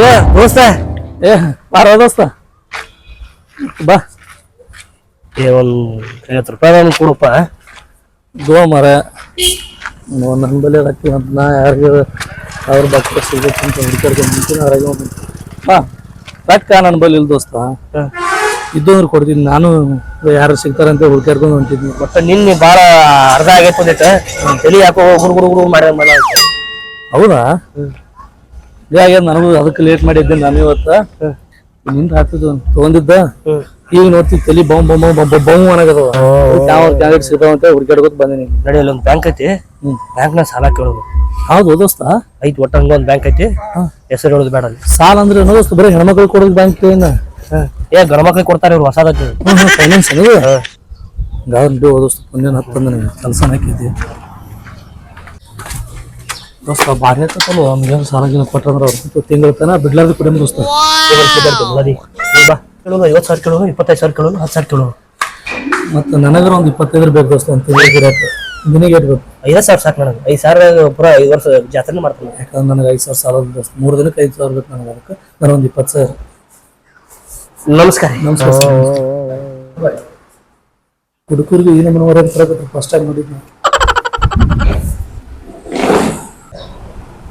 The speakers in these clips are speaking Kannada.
ಏ ದೋಸ್ತ ಏ ಬಾರೋ ದೋಸ್ತ ಬಾ ಏ ಒಂದ್ ಐವತ್ತು ರೂಪಾಯಿ ಕೊಡಪ್ಪ ಗೋ ಮರ ನನ್ನ ಬಲಿ ರೊಕ್ಕ ಅಂತ ನಾ ಯಾರಿಗೆ ಅವ್ರ ಭಕ್ತ ಸಿಗ್ಬೇಕು ಅಂತ ಹುಡ್ಕರ್ಕೊಂಡು ನಿಂತೀನಿ ಒಂದು ಬಾ ರೊಕ್ಕ ನನ್ನ ಬಳಿ ಇಲ್ಲ ದೋಸ್ತ ಇದ್ದವ್ರು ಕೊಡ್ತೀನಿ ನಾನು ಯಾರು ಸಿಗ್ತಾರಂತ ಹುಡ್ಕರ್ಕೊಂಡು ಹೊಂಟಿದ್ನಿ ಬಟ್ ನಿನ್ನೆ ಭಾಳ ಅರ್ಧ ಆಗೈತೆ ಬಂದೈತೆ ತಲೆ ಯಾಕೋ ಗುರು ಗುರು ಗುರು ಮಾಡ್ಯ ಹೌದಾ ಹೌದಾ ಇದಾಗ್ಯದ ನನಗೂ ಅದಕ್ಕೆ ಲೇಟ್ ಮಾಡಿದ್ದೆ ನಾನು ಇವತ್ತ. ನಿಂದ ಹಾಕಿದ್ದು ತಗೊಂಡಿದ್ದ. ಈಗ ನೋಡ್ತೀವಿ ತಲೆ ಬಮ್ ಬಮ್ ಬಮ್ ಬಮ್ ಬಮ್ ಅನ್ನಗದ ಯಾವ ಕ್ಯಾಂಡಿಡೇಟ್ ಸಿಗ್ತಾವ ಅಂತ ಬಂದಿನಿ ನಡಿ ಒಂದು ಬ್ಯಾಂಕ್ ಐತಿ. ಹ್ಮ್. ಬ್ಯಾಂಕ್ನಾಗ ಸಾಲ ಕೇಳೋದು. ಹೌದು ದೋಸ್ತ. ಐತಿ ಒಟ್ಟ ಒಂದು ಬ್ಯಾಂಕ್ ಐತಿ. ಹೆಸರು ಹೇಳೋದು ಬೇಡ ಅಲ್ಲಿ. ಸಾಲ ಅಂದ್ರೆ ಏನೋ ದೋಸ್ತ ಬರೀ ಹೆಣ್ಮಕ್ಳು ಕೊಡೋದು ಬ್ಯಾಂಕ್ ಏನ? ಏ ಗಣ ಮಕ್ಳಿಗೆ ಕೊಡ್ತಾರೆ ಇವ್ರು ಹೊಸದಕ್ಕೆ ಫೈನಾನ್ಸ್ ಗಾರ್ಡ್ ದೋಸ್ತ ಪುಣ್ಯನ ಹತ್ತಂದ ನನಗೆ ಕೆಲಸ ಹಾಕಿದ್ದೆ. ದೋಸ್ತ ಭಾರಿ ಆಗ್ತಲ್ಲ ನಮ್ಗೆ ಸಾಲ ಗಿನ ಕೊಟ್ಟಂದ್ರೆ ಅವ್ರು ತಿಂಗಳ ತನ ಬಿಡ್ಲಾರ್ದು ಕುಡಿಯಮ್ ದೋಸ್ತ. ಮದಿ ಬಾ ಕೇಳೋದು ಐವತ್ತು ಸಾವಿರ ಕೇಳೋದು ಇಪ್ಪತ್ತೈದು ಸಾವಿರ ಕೇಳೋದು ಹತ್ತು ಸಾವಿರ ಕೇಳೋದು ಮತ್ತು ನನಗರ ಒಂದು ಇಪ್ಪತ್ತೈದು ಬೇಕು ದೋಸ್ತ ಅಂತ ಹೇಳಿದ್ರೆ ನಿನಗೆ ಇರ್ಬೇಕು. ಐದು ಸಾವಿರ ಸಾಕು ನನಗೆ. ಐದು ಸಾವಿರ ಪೂರ ಐದು ವರ್ಷ ಜಾತ್ರೆ ಮಾಡ್ತಾನೆ ಯಾಕಂದ್ರೆ ನನಗೆ ಐದು ಸಾವಿರ ಸಾಲ ದೋಸ್ತ. ಮೂರು ದಿನಕ್ಕೆ ಐದು ಸಾವಿರ ಬೇಕು ನನಗೆ ಅದಕ್ಕೆ. ನಾನು ಒಂದು ಇಪ್ಪತ್ತು ಸಾವಿರ ನಮಸ್ಕಾರ. ನಮಸ್ಕಾರ. ಹುಡುಗರಿಗೆ ಈ ನಮ್ಮನೆ ಹೊರಗೆ ತರಬೇಕು ಫಸ್ಟ್ ಟೈಮ್ ನೋಡಿದ್ನ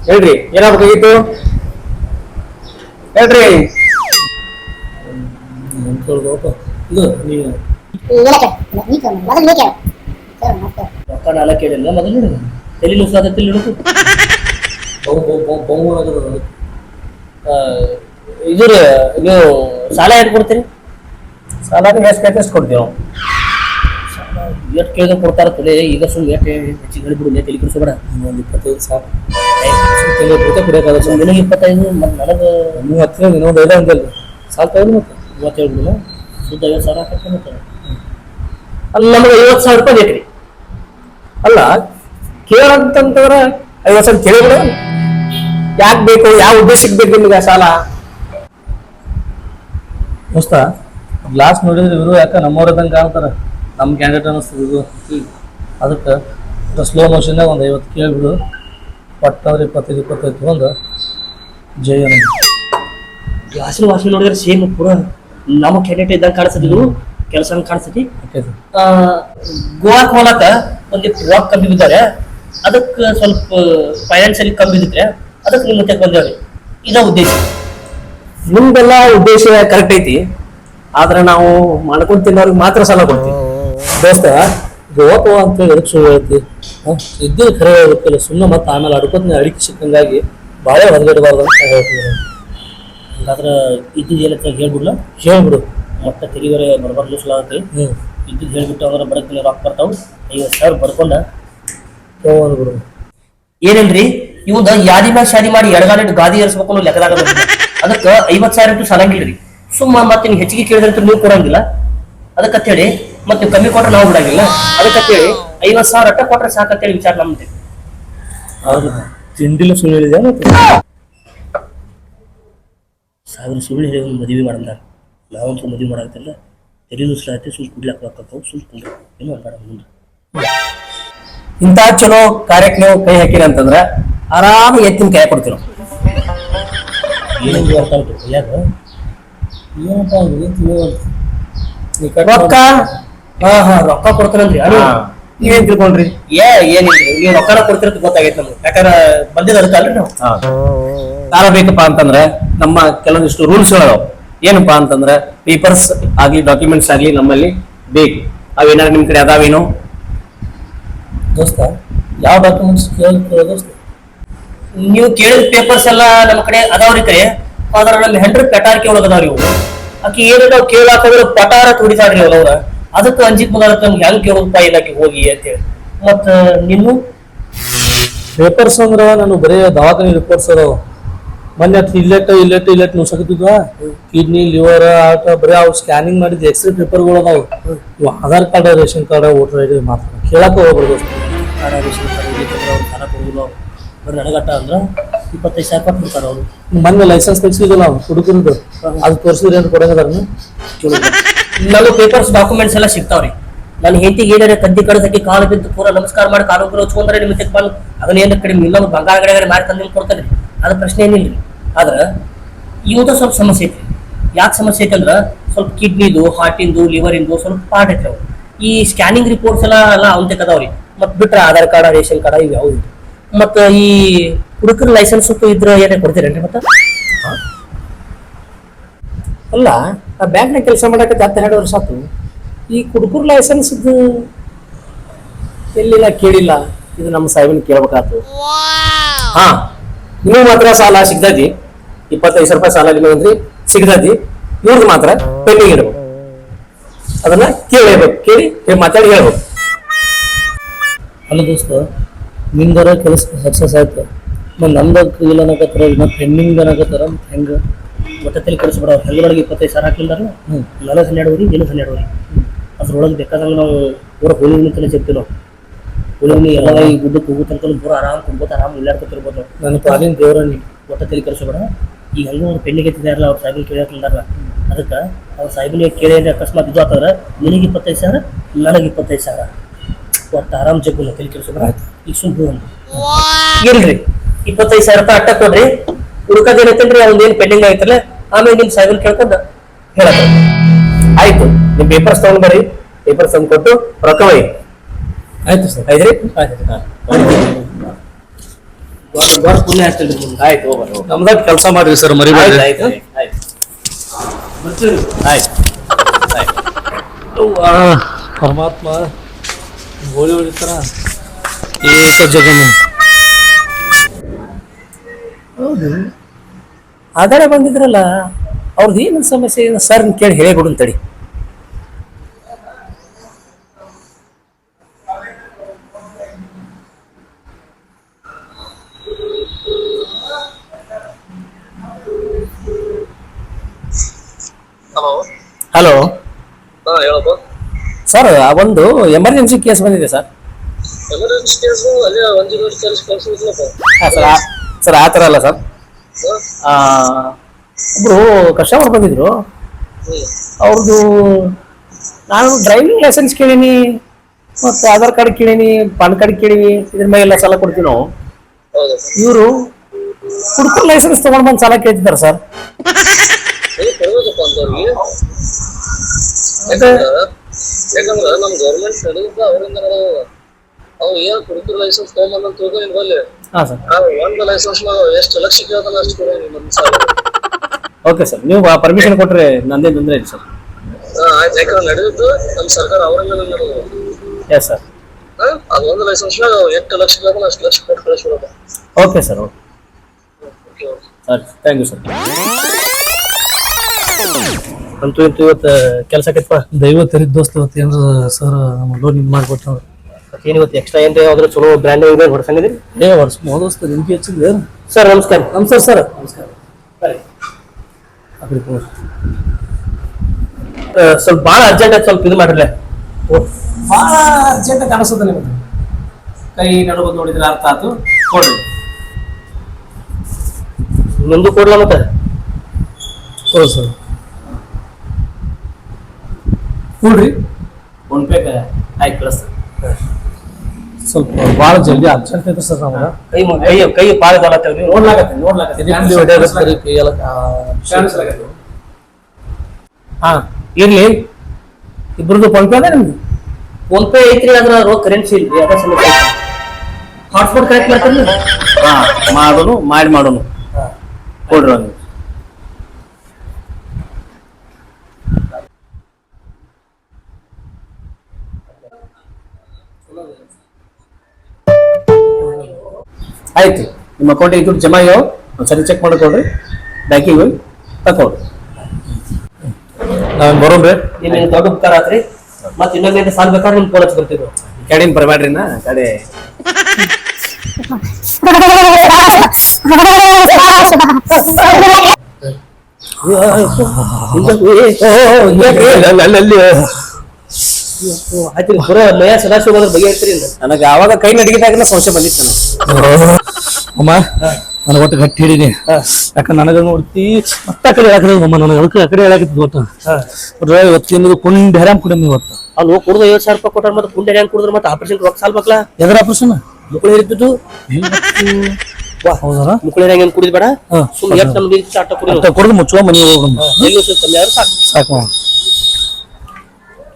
ಹೇಳ್ರಿ ಏನಾಗಬೇಕಾಗಿತ್ತು? ಹೇಳ್ರಿ. ರೊಕ್ಕ ಕೇಳಿಲ್ಲ. ಮೊದಲು ತಲೆ. ಇದು ನೀವು ಸಾಲ ಎಷ್ಟು ಕೊಡ್ತೀರಿ? ಸಾಲ ಎಷ್ಟು ಕೊಡ್ತೀವಿ ನಾವು ಎಷ್ಟು ಕೇಳಿದ್ರೆ ಕೊಡ್ತಾರೆ ತಲೆ ಈಗ ಸುಮ್ಮನೆ ಎಷ್ಟು ಹೆಚ್ಚಿಗೆ ಹೇಳಿಬಿಡು ತಲೆ ಕೆಡಿಸ್ಬೇಡ ಒಂದು ಇಪ್ಪತ್ತೈದು ಸಾವಿರ ಕುಡಿಯೋಕ್ಕಾಗಲ್ಲ ಇಪ್ಪತ್ತೈದು ಮತ್ತು ನನಗೆ ನೀವು ಹತ್ತಿರ ಇನ್ನೊಂದು ಐದು ಅಂದಲ್ಲ ಸಾಲ ಮತ್ತೆ ಮೂವತ್ತೇಳು ಬಿಡು ಶುದ್ಧ ಐವತ್ತು ಸಾವಿರ ನಮಗೆ ರೂಪಾಯಿ ಬೇಕ್ರಿ. ಅಲ್ಲ ಕೇಳಂತಂತಂದ್ರೆ ಐವತ್ತು ಸಾವಿರ ಕೇಳಿಬಿಡು ಯಾಕೆ ಬೇಕು, ಯಾವ ಉದ್ದೇಶಕ್ಕೆ ಬೇಕು ನಿಮಗೆ ಸಾಲ? ದೋಸ್ತ ಗ್ಲಾಸ್ ನೋಡಿದ್ರೆ ಇವರು ಯಾಕೆ ನಮ್ಮವ್ರದಂಗೆ ಕಾಣ್ತಾರೆ. ನಮ್ಮ ಕ್ಯಾಂಡಿಡೇಟ್ ಅನ್ನಿಸ್ತದೆ ಇದು ಅದಕ್ಕೆ ಸ್ಲೋ ಮೋಷನ್ನಾಗ ಒಂದು ಐವತ್ತು ಕೇಳಿಬಿಡು. ಪಟ್ಟಂದ್ರೆ ಇಪ್ಪತ್ತೈದು ಇಪ್ಪತ್ತೈದು ತೊಗೊಂಡು ಜಯ ಅನ್ನ ಗ್ಲಾಸಿನ ವಾಸನೆ ನೋಡಿದ್ರೆ ಸೇಮ್ ಪೂರ ನಮ್ಮ ಕ್ಯಾಂಡಿಡೇಟ್ ಇದ್ದಂಗೆ ಕಾಣಿಸ್ತದಿದ್ರು ಕೆಲಸ ಕಾಣಿಸ್ತೈತಿ ಗೋವಾಕ್ ಹೋಲಕ ಒಂದಿಷ್ಟು ವಾಕ್ ಕಮ್ಮಿ ಬಿದ್ದಾರೆ. ಅದಕ್ಕೆ ಸ್ವಲ್ಪ ಫೈನಾನ್ಸಿಯಲಿ ಕಮ್ಮಿ ಬಿದ್ದಿದ್ರೆ ಅದಕ್ಕೆ ನಿಮ್ಮ ಮತ್ತೆ ಬಂದೇವ್ರಿ. ಇದ ಉದ್ದೇಶ. ನಿಮ್ದೆಲ್ಲ ಉದ್ದೇಶ ಕರೆಕ್ಟ್ ಐತಿ. ಆದ್ರೆ ನಾವು ಮಾಡ್ಕೊಂಡ್ ತಿನ್ನೋರಿಗೆ ಮಾತ್ರ ಸಾಲ ಕೊಡ್ತೀವಿ. ದೋಸ್ತ ಗೋವಾಪ ಅಂತ ಹೇಳಿ ಶುರು ಸುಳ್ಳು ಹೇಳ್ತಿ ಇದ್ದು ಖರೆ ಹೇಳ್ಬೇಕಿಲ್ಲ ಸುಮ್ಮನೆ ಮತ್ತೆ ಆಮೇಲೆ ಅಡ್ಕೋತ ಅಡಿಕೆ ಸಿಕ್ಕಂಗಾಗಿ ಭಾಳ ಹೊರಗಡಬಾರ್ದು ಅಂತ ಹೇಳ್ತೀನಿ ಹಂಗಾದ್ರೆ ಇದ್ದಿದ್ದು ಏನಂತ ಹೇಳ್ಬಿಡ್ಲ? ಹೇಳ್ಬಿಡು. ಮತ್ತೆ ತೆರಿಗೆ ಬರಬಾರ್ದು ಸುಲ ಆಗುತ್ತೆ. ಇದ್ದಿದ್ದು ಹೇಳ್ಬಿಟ್ಟು ಅಂದ್ರೆ ಬರಕ್ಕೆ ರೊಕ್ಕ ಬರ್ತಾವು. ಐವತ್ತು ಸಾವಿರ ಬರ್ಕೊಂಡ. ಹೋಗ್ಬಿಡು ಏನಿಲ್ರಿ ಇವ್ದ ಯಾದಿ ಮ್ಯಾಲ ಶಾದಿ ಮಾಡಿ ಎಡಗಾಲಿಟ್ಟು ಗಾದಿ ಏರಿಸ್ಬೇಕು ಅನ್ನೋ ಲೆಕ್ಕದಾಗ ಅದಕ್ಕೆ ಐವತ್ತು ಸಾವಿರ ಅಂತೂ ಸಾಲಂಗಿಲ್ರಿ. ಸುಮ್ಮ ಮತ್ತೆ ನೀವು ಹೆಚ್ಚಿಗೆ ಕೇಳಿದ್ರೆ ನೀವು ಕೊಡಂಗಿಲ್ಲ. ಅದಕ್ಕೆ ಹೇಳಿ ಮತ್ತೆ ಕಮ್ಮಿ ಕೊಟ್ರೆ ನಾವು ಬಿಡಂಗಿಲ್ಲ. ಅದಕ್ಕೆ ಹೇಳಿ ಐವತ್ ಸಾವಿರ ಅಟ್ಟ ಕೊಟ್ರೆ ಸಾಕಂತೇಳಿ ವಿಚಾರ ನಮ್ದು. ಹೌದು. ತಿಂಡಿಲ್ಲ ಸುಳ್ಳು ಹೇಳಿದೆ ಸಾವಿರ ಸುಳ್ಳು ಹೇಳಿ ಒಂದು ಮದುವೆ ಮಾಡಂದಾರ ನಾವಂತೂ ಮದುವೆ ಮಾಡಾಕತ್ತಿಲ್ಲ. ತೆರಿಗೆ ಸುಳ್ಳಾತಿ ಸುಳ್ಳು ಕುಡ್ಲಾಕ ರೊಕ್ಕ ಸುಳ್ಳು ಏನು ಅನ್ಬೇಡ ಮುಂದೆ. ಇಂಥ ಚಲೋ ಕಾರ್ಯಕ್ಕೆ ನೀವು ಕೈ ಹಾಕಿರಿ ಅಂತಂದ್ರೆ ಆರಾಮ ಎತ್ತಿನ ಕೈ ಕೊಡ್ತೀವಿ ನಾವು. ಏನೇನು ಅರ್ಥ ಆಯ್ತು. ಯಾಕೆ ಏನಪ್ಪ ರೊಕ್ಕ ಹಾ ಹಾ ರೊಕ್ಕ ಕೊಡ್ತಾರಲ್ರಿ. ನೀವೇನ್ ತಿಳ್ಕೊಂಡ್ರಿ? ಏ ಏನಿಲ್ರಿ ನೀವು ರೊಕ್ಕನ ಕೊಡ್ತಿರೋದು ಗೊತ್ತಾಗೈತೆ ನಮ್ಗೆ. ಯಾಕಂದ್ರೆ ಬಂದಿದ ಅದಕ್ಕಲ್ರಿ ನಾವು. ಸಾಲ ಬೇಕಪ್ಪ ಅಂತಂದ್ರೆ ನಮ್ಮ ಕೆಲವೊಂದಿಷ್ಟು ರೂಲ್ಸ್ ಅದಾವ. ಏನಪ್ಪಾ ಅಂತಂದ್ರೆ ಪೇಪರ್ಸ್ ಆಗ್ಲಿ ಡಾಕ್ಯುಮೆಂಟ್ಸ್ ಆಗ್ಲಿ ನಮ್ಮಲ್ಲಿ ಬೇಕು. ಅವೇನಾದ್ರು ನಿಮ್ ಕಡೆ ಅದಾವೇನು? ದೋಸ್ತ ಯಾವ ಡಾಕ್ಯುಮೆಂಟ್ಸ್ ಕೇಳಿ ಕೇಳೋ ದೋಸ್ತ? ನೀವು ಕೇಳಿದ ಪೇಪರ್ಸ್ ಎಲ್ಲ ನಮ್ಮ ಕಡೆ ಅದಾವ್ರಿ ಕಡೆ ಆದ್ರ ನಮ್ಮ ಹೆಂಡ್ರ ಪೆಟಾರ್ಕೆ ಒಳಗದಾವ್ರಿ ಇವು. ಆಕಿ ಏನು ನಾವು ಕೇಳಾಕಂದ್ರೆ ಪಟಾರ ತುಡಿತಾಡ್ರಿ ಅವ್ರ. ಅದಕ್ಕೆ ಅಂಜಿಕ್ ಬಂದ ನಮ್ಗೆ ಹೆಂಗ್ ಕೇಳೋದಪ್ಪ ಇಲಾಖೆ ಹೋಗಿ ಅಂತೇಳಿ ಮತ್ತ ನೀನು ಪೇಪರ್ಸ್ ಅಂದ್ರ ನಾನು ಬರೀ ದವಾಖಾನೆ ರಿಪೋರ್ಟ್ಸ್ ಅದಾವ ಮೊನ್ನೆ ಅಟ್ ಇಲ್ಲೆಟ್ ಇಲ್ಲೆಟ್ ನೀವು ನುಸಕತ್ತಿದ್ವ ಕಿಡ್ನಿ ಲಿವರ್ ಆಟ ಬರೀ ಅವು ಸ್ಕ್ಯಾನಿಂಗ್ ಮಾಡಿದ ಎಕ್ಸ್ರೇ ಪೇಪರ್ಗಳು ಅದಾವ. ಇವು Aadhaar card ration card voter I D ಮಾತ್ರ. ಕೇಳಕ್ಕೆ ಹೋಗ್ಬಾರ್ದು ರೇಷನ್ ಕಾರ್ಡ್ ಅವ್ರು ಹಣ ಕೊಡುದಿಲ್ಲ ಅವ್ರು. ಬರೀ ನನಗಟ್ಟ ಅಂದ್ರ ಇಪ್ಪತ್ತೈದು ಸಾವಿರ ಕೊಟ್ಟು ಕೊಡ್ತಾರ ಅವರು. ಮೊನ್ನೆ ಲೈಸೆನ್ಸ್ ತೆಗ್ಸಿದಿಲ್ಲ ನಾವು ಹುಡುಗರದ್ದು ಅದು ತೋರಿಸಿದ್ರೆ ಏನು ಕೊಡಂಗದಾರ ನಾನು ಪೇಪರ್ಸ್ ಡಾಕ್ಯುಮೆಂಟ್ಸ್ ಎಲ್ಲ ಸಿಗ್ತಾವ್ರಿ. ನನ್ನ ಹೆಂಡತಿಗೆ ಏನಾರ ಕದ್ದಿ ಕಡಸಕ್ಕೆ ಕಾಲು ಬಿದ್ದು ಪೂರ ನಮಸ್ಕಾರ ಮಾಡಿ ಕಾಲು ಉಗ್ರ ಹಚ್ಕೊಂಡ್ರೆ ನಿಮಗೆ ತೆಗ್ ಬಂದು ಅದನ್ನ ಏನಾರ ಕಡಿಮೆ ಇನ್ನೊಂದು ಬಂಗಾರ ಗಡೆ ಮಾರಿ ತಂದು ನಿಮ್ಗೆ ರೀ ಅದು ಪ್ರಶ್ನೆ ಏನಿಲ್ಲ ಆದ್ರೆ ಇವತ್ತು ಸ್ವಲ್ಪ ಸಮಸ್ಯೆ ಐತಿ ಯಾಕೆ ಸಮಸ್ಯೆ ಐತಂದ್ರೆ ಸ್ವಲ್ಪ ಕಿಡ್ನಿದು ಹಾರ್ಟಿಂದು ಲಿವರಿಂದು ಸ್ವಲ್ಪ ಪಾರ್ಟ್ ಐತೆ ಈ ಸ್ಕ್ಯಾನಿಂಗ್ ರಿಪೋರ್ಟ್ಸ್ ಎಲ್ಲ ಎಲ್ಲ ಅವಂತೆ ರೀ ಮತ್ತು ಬಿಟ್ರೆ ಆಧಾರ್ ಕಾರ್ಡ್, ರೇಷನ್ ಕಾರ್ಡ್ ಇವು ಯಾವ್ದು ಮತ್ತು ಈ ಹುಡುಗರ ಲೈಸೆನ್ಸ್ ಇದ್ರೆ ಏನೇ ಕೊಡ್ತೀರೇನ್ರಿ ಮತ್ತ? ಅಲ್ಲ ಆ ಬ್ಯಾಂಕ್ನಾಗ ಕೆಲಸ ಮಾಡಕ್ಕೆ ಹತ್ತು ಹನ್ನೆರಡು ವರ್ಷ ಆಯ್ತು ಈ ಕುಡುಕುರ್ ಲೈಸೆನ್ಸ್ ಎಲ್ಲಿಲ್ಲ ಕೇಳಿಲ್ಲ. ಇದು ನಮ್ಮ ಸಾಹೇಬನ್ ಕೇಳ್ಬೇಕಾತು. ಹಾ ನಿಮಗೆ ಮಾತ್ರ ಸಾಲ ಸಿಗ್ತೈತಿ. ಇಪ್ಪತ್ತೈದು ಸಾವಿರ ರೂಪಾಯಿ ಸಾಲ ನಿಮಗಂದ್ರಿ ಸಿಗ್ತೈತಿ. ಇವ್ರದ್ದು ಮಾತ್ರ ಪೆಂಡಿಂಗ್ ಇರ್ಬೇಕು. ಅದನ್ನ ಕೇಳಬೇಕು. ಕೇಳಿ ಹೇ- ಮಾತಾಡಿ ಹೇಳ್ಬೇಕು. ಅಲ್ಲ ದೋಸ್ತ ನಿಂದರ ಕೆಲಸ ಸಕ್ಸಸ್ ಆಯ್ತು. ಮತ್ತೆ ನಮ್ದು ಇಲ್ಲ ಅನ್ನಕತ್ತಾರ ಇನ್ನ ಪೆಂಡಿಂಗ್ ಅನ್ನಕತ್ತಾರ ಮತ್ತೆ ಹೆಂಗ? ಮತ್ತೆ ತಲೆ ಕೆಡಿಸ್ಬಿಡ ಹೆಂಗರೊಳಗೆ ಇಪ್ಪತ್ತೈದು ಸಾವಿರ ಹಾಕಿಲ್ದಾರ ಹ್ಮ್. ನನಗೆ ಹನ್ನೆರಡುವರೆ ನೀನು ಹನ್ನೆರಡುವರೆ ಅದ್ರೊಳಗೆ ಬೇಕಾದಂಗೆ ನಾವು ಪೂರ ಹೋಳಿ ತಲೆ ಜಗ್ತೀವಿ ನಾವು. ಹೋಳಿ ಎಲ್ಲ ಈ ಗುಡ್ಡಕ್ಕೆ ಹೋಗೋ ತನಕ ಪೂರ ಆರಾಮ್ ಕುಂಬೋತ ಆರಾಮ್ ಇಲ್ಲಾಡ್ಕೊತಿರ್ಬೋದು ನನ್ನ ಪಾಲಿನ ದೇವರ ನೀ ಒಟ್ಟ ತಲೆ ಕೆಡಿಸ್ಬೇಡ ಈಗ ಹಂಗೆ ಅವ್ರು ಪೆಂಡಿಗೆ ಎತ್ತಿದಾರಲ್ಲ ಅವ್ರ ಸಾಹೇಬನ್ ಕೇಳಕ್ಕಿಲ್ದಾರಲ್ಲ ಅದಕ್ಕೆ ಅವ್ರ ಸಾಹೇಬನಿಗೆ ಕೇಳಿ ಅಕಸ್ಮಾತ್ ಇದು ಆತಂದ್ರೆ ನಿನಗೆ ಇಪ್ಪತ್ತೈದು ಸಾವಿರ ನನಗೆ ಇಪ್ಪತ್ತೈದು ಸಾವಿರ. ಒಟ್ಟು ಆರಾಮ್ ಜಗ್ಗು ತಲೆ ಕೆಡಿಸ್ಬೇಡ ಈಗ ಸುಮ್ಮನೆ ಇಲ್ರಿ. ಇಪ್ಪತ್ತೈದು ಸಾವಿರ ರೂಪಾಯಿ ಅಟ್ಟ ಕೊಡ್ರಿ. ಉಳ್ಕದ ಏನೈತಲ್ರಿ ಅವ್ನ ಏನ್ ಪೆಂಡಿಂಗ್ ಆಯ್ತಲ್ಲ ಆಮೇಲೆ ನಿಮ್ಮ ಸಾಹೇಬನ್ ಕೇಳ್ಕೊಂಡು ಹೇಳಕ್ಕೆ ಆಯ್ತು ನಿಮ್ ಪೇಪರ್ಸ್ ತಗೊಂಡ್ ಬರ್ರಿ. ಪೇಪರ್ಸ್ ತಂದು ಕೊಟ್ಟು ರೊಕ್ಕ ಒಯ್ಯಿ. ಆಯ್ತು ಸರ್. ಐದ್ರಿ ಆಯ್ತು. ನಮ್ದಾಗ ಕೆಲಸ ಮಾಡ್ರಿ ಸರ್ ಮರಿ ಆಯ್ತು ಆಯ್ತು ಆಯ್ತು ಪರಮಾತ್ಮ ಗೋಳಿ ಹೊಡಿತಾರ ಏಕ ಜಗನ್ ಹೌದು. ಆಧಾರ ಬಂದಿದ್ರಲ್ಲ ಅವ್ರದ್ದು ಏನು ಸಮಸ್ಯೆ ಏನು? ಸರ್ ಕೇಳಿ ಹೇಳಿಕೊಡು ತಡಿ ಹಲೋ ಹಲೋ ಹಾ ಹೇಳಪ್ಪ. ಸರ್ ಒಂದು ಎಮರ್ಜೆನ್ಸಿ ಕೇಸ್ ಬಂದಿದೆ ಸರ್ ಸರ್ ಆ ಥರ ಅಲ್ಲ ಸರ್ ಒಬ್ರು ಕಸ್ಟಮರ್ ಬಂದಿದ್ರು. ಅವ್ರದ್ದು ನಾನು ಡ್ರೈವಿಂಗ್ ಲೈಸೆನ್ಸ್ ಕೇಳೀನಿ, ಮತ್ತು ಆಧಾರ್ ಕಾರ್ಡ್ ಕೇಳೀನಿ, ಪಾನ್ ಕಾರ್ಡ್ ಕೇಳೀನಿ, ಇದ್ರ ಮೇಲೆ ಎಲ್ಲ ಸಾಲ ಕೊಡ್ತೀವಿ ನಾವು. ಇವರು ಹುಡುಕರ್ ಲೈಸೆನ್ಸ್ ತಗೊಂಡ್ ಬಂದು ಸಾಲ ಕೇಳ್ತಿದ್ದಾರೆ ಸರ್. ಯಾಕಂದ್ರೆ ನಮ್ಮ ಗೌರ್ಮೆಂಟ್ ನಡೆಯುತ್ತ ಅವರಿಂದ ನಾವು ಅವು ಏನ್ ಕುಡುಕರ ಲೈಸೆನ್ಸ್ ತಗೊಂಬಂದ್ ತಿಳ್ಕೊಂಡು ಹಾಂ ಸರ್. ಆ ಒಂದ್ ಲೈಸೆನ್ಸ್ ಎಷ್ಟು ಲಕ್ಷ ಕೇಳ್ತಾನೆ ಅಷ್ಟು ಕೊಡಿ ಓಕೆ ಸರ್ ನೀವು ಪರ್ಮಿಷನ್ ಕೊಟ್ರೆ ನಂದೇ ತೊಂದರೆ ಇಲ್ಲ ಸರ್ ಆಯ್ತು. ಯಾಕಂದ್ರೆ ನಮ್ಮ ನಮ್ ಸರ್ಕಾರ ಮೇಲೆ ನಡೆದು ಎಸ್ ಸರ್ ಅದು ಒಂದು ಲೈಸೆನ್ಸ್ ಎಷ್ಟು ಲಕ್ಷ ಕೇಳ್ತಾನೆ ಅಷ್ಟು ಲಕ್ಷ ಕೊಟ್ಟು ಕಳಿಸ್ಬಿಡಪ್ಪ. Okay sir okay sir. Thank you sir ಅಂತೂ ಇಂತೂ ಇವತ್ತು ಕೆಲಸ ಆಕೈತಪ್ಪ ದೈವ ತೆರಿದ ದೋಸ್ತ ಇವತ್ತು ಏನ್ರ ಸರ್ ನಮ್ಮ ಲೋನ್ ಇದು ಮಾಡ್ಕೊಟ್ರ ಏನು ಇವತ್ತು ಎಕ್ಸ್ಟ್ರಾ ಏನ್ರಿ ಯಾವ್ದ್ರ ಚಲೋ ಬ್ರ್ಯಾಂಡ್ ಇದೆ ಹೊಡ್ಸಂಗಿದ್ರಿ ಏ ವರ್ಷ ಮೋದಸ್ತ ನಿಮ್ಗೆ ಏನು? ಸರ್ ನಮಸ್ಕಾರ. ನಮಸ್ಕಾರ. ಸರ್. ನಮಸ್ಕಾರ ಹೋಗ್ರಿ. ಸ್ವಲ್ಪ ಭಾಳ ಅರ್ಜೆಂಟ್ ಆಗಿ ಸ್ವಲ್ಪ ಇದು ಮಾಡ್ರಲ್ಲ ಭಾಳ ಅರ್ಜೆಂಟ್ ಕಾಣಿಸ್ತದೆ ನಿಮಗೆ. ಕೈ ನಡುವುದು ನೋಡಿದ್ರೆ ಅರ್ಥ ಆಯ್ತು ಕೊಡ್ರಿ. ನಿಮ್ದು ಕೊಡ್ಲ ಮತ್ತೆ? ಹೌದು ಸರ್. ಕೊಡ್ರಿ. ಫೋನ್ ಪೇ ಆಯ್ತು ಕಳಿಸ್ತೀನಿ. ಸ್ವಲ್ಪ ಭಾಳ ಜಲ್ದಿ ಅರ್ಜೆಂಟ್ ಐತೆ ಸರ್ ನಮ್ಗೆ. ಕೈ ಮ- ಕೈ ಕೈ ಪಾಳ ಬಾಳತ್ತೇವ್ ನೀವು? ನೋಡ್ಲಾಕತ್ತೀನಿ ನೋಡ್ಲಾಕತ್ತೀನಿ ಎಲ್ಲಿ ಹೊಡ್ಯಾಕತ್ತೀರಿ ಕೈ ಎಲ್ಲ ಕಾಣಿಸ್ಲಾಕತ್ತೀನಿ. ಹಾ ಇರ್ಲಿ. ಇಬ್ರದ್ದು ಫೋನ್ ಪೇ ಅದ ನಿಮ್ದು? ಫೋನ್ ಪೇ ಐತ್ರಿ ಅದ್ರ ರೊಕ್ಕ ಕರೆನ್ಸಿ ಇಲ್ರಿ ಅದ ಸಮಸ್ಯೆ ಹಾಟ್ಸ್ಪಾಟ್ ಕನೆಕ್ಟ್ ಮಾಡ್ತೀರಿ ಹಾ ಮಾಡೋನು ಮಾಡಿ ಮಾಡೋನು. ಕೊಡ್ರಿ ಒಂದು ಆಯ್ತು. ನಿಮ್ಮ ಅಕೌಂಟಿಗೆ ದುಡ್ಡು ಜಮಾ ಆಗ್ಯಾವ ಒಂದ್ಸರಿ ಚೆಕ್ ಮಾಡ್ಕೊಡ್ರಿ ಬ್ಯಾಂಕಿಗೆ ಹೋಗಿ ತಕೊಳ್ರಿ. ನಾವೇನು ಬರೋಣ್ರಿ ನಿಮಗೆ ದೊಡ್ಡ ಉಪಕಾರ ಆತ್ರಿ. ಮತ್ತೆ ಇನ್ನೊಂದೇನು ಸಾಲ ಬೇಕಾದ್ರೆ ನಿಮ್ಗೆ ಫೋನ್ ಹಚ್ಕೊಳ್ತೀವಿ ನಾವು. ಬರಬೇಡ್ರಿ ನಾ? ಕಡೆ. ಆಯ್ತು ಮಯ ಸದಾಶಿವ ಬಗ್ಗೆ ಹೇಳ್ತೀರಿ. ನನಗೆ ಆವಾಗ ಕೈ ನಡಿಗೆದಾಗನ ಸಂಶಯ ಬಂದಿತ್ತು ನನಗೆ. ಅಮ್ಮ ನಾನು ಒಟ್ಟು ಗಟ್ಟಿ ಹಿಡೀನಿ ಯಾಕಂದ್ರೆ ನನಗೆ ನೋಡ್ತಿ ಮತ್ತೆ ಆ ಕಡೆ ಹೇಳಕತ್ತದ ಅಮ್ಮ ನನಗೆ ಅದಕ್ಕೆ ಆ ಕಡೆ ಹೇಳಕತ್ತದ ಒಟ್ಟು ನೋಡ್ರಿ ಇವತ್ತು ಏನಿದು ಕುಂಡ್ ಹೆರಾಮ್ ಕುಡಿಮಿ ಇವತ್ತು. ಅಲ್ಲಿ ಹೋಗಿ ಕುಡಿದು ಐವತ್ತು ಸಾವಿರ ರೂಪಾಯಿ ಕೊಟ್ಟಾರ ಮತ್ತೆ ಕುಂಡ್ ಹೆಂಗ್ ಕುಡಿದ್ರೆ ಮತ್ತೆ ಆಪರೇಷನ್ ರೊಕ್ಕ ಸಾಲ್ಬೇಕಲ್ಲ ಎದ್ರ ಆಪರೇಷನ್ ಮುಕ್ಕಳು ಹಿಡಿದ್ದು ಹೌದಾ? ಮುಕ್ಕಳಿನಾಗ ಏನು ಕುಡಿದ್ ಬೇಡ? ಸುಮ್ಮನೆ ಎಷ್ಟು ಚಾಟ ಕುಡಿದು ಕುಡಿದು ಮುಚ್ಚುವ ಮನೆ ಆದ್ರೆ ಸಾಕು.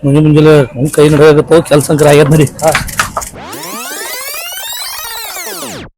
ಮುಂಜಾನೆ ಮುಂಜಾನೆ ಕೈ ನಡೆಯೋದಪ್ಪ ಕೆಲಸ ಆಗ್ಯದ ನಡಿ.